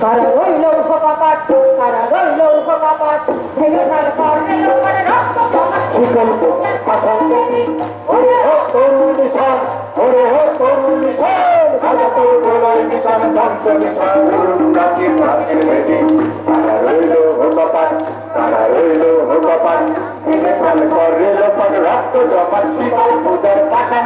কারা রইল কপাট কারা রইল কপাট ভেঙে ফেল করলে লোকের রক্ত পাশান দেবী ওরে হো তরুণ নিশান ওরে হো তরুণ নিশান ভাজা তোর গোলায় নিশান, ধ্বংস নিশান তরুণ প্রাচীর প্রাচীর দেবী তারা রইল হো কপাট তারা রইল হো ভেঙে ফেল করে শিকল পূজার পাশান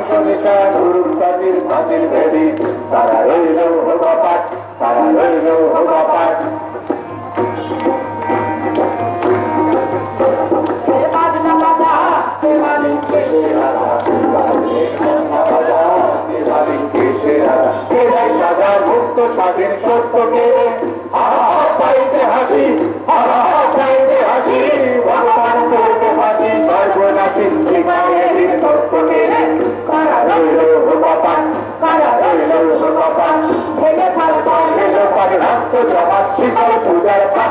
নিশান ধ্বংস প্রাচীর প্রাচীর দেবী তারা রইল হো কপাট তারা রইল হো কপাট কে বাজনা বাজা কে স্বাধীন সত্যকে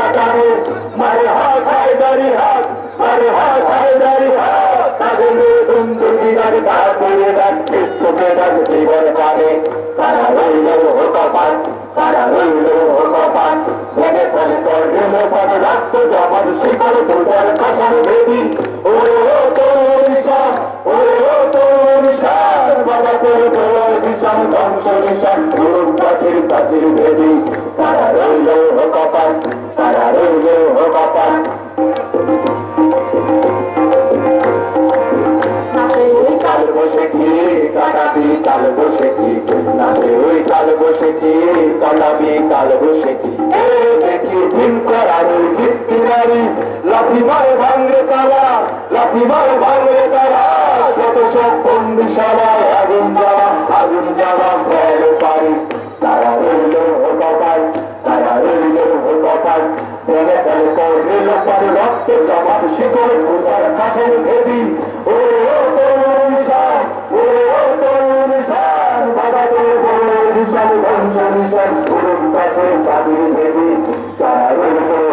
কাটারে মারে হাত, হায় দাড়ি হাত, মারে হাত, হায় দাড়ি হাত। তাদের বন্ধু দিদার তা করে রাখছে তোকে রাখ জীবন পারে তারা ও কপাল তারা কপাল ভেঙে ফেলে করলে লোপাল রক্ত জমার শিকল পূজার কাশার দেবী ওরে ও তোর নিশান ওরে তোর রইল ও দেখি ভীম করার ভিত্তি নারী। লাথি মারে ভাঙরে তারা লাথি মারে ভাঙরে তারা। যত সব বন্দি সবাই আগুন যাওয়া আগুন যাওয়া ভেল পারি তারা রইল ও কপাল তারা রইল ও কপাল ভেঙে ফেল করলে লোপার রক্ত জমার শিকড় পূজার কাশের দেবী ও তরুণ ও তরুণ বাবা তোর বড় নিশান ধ্বংস নিশান पास पास देवी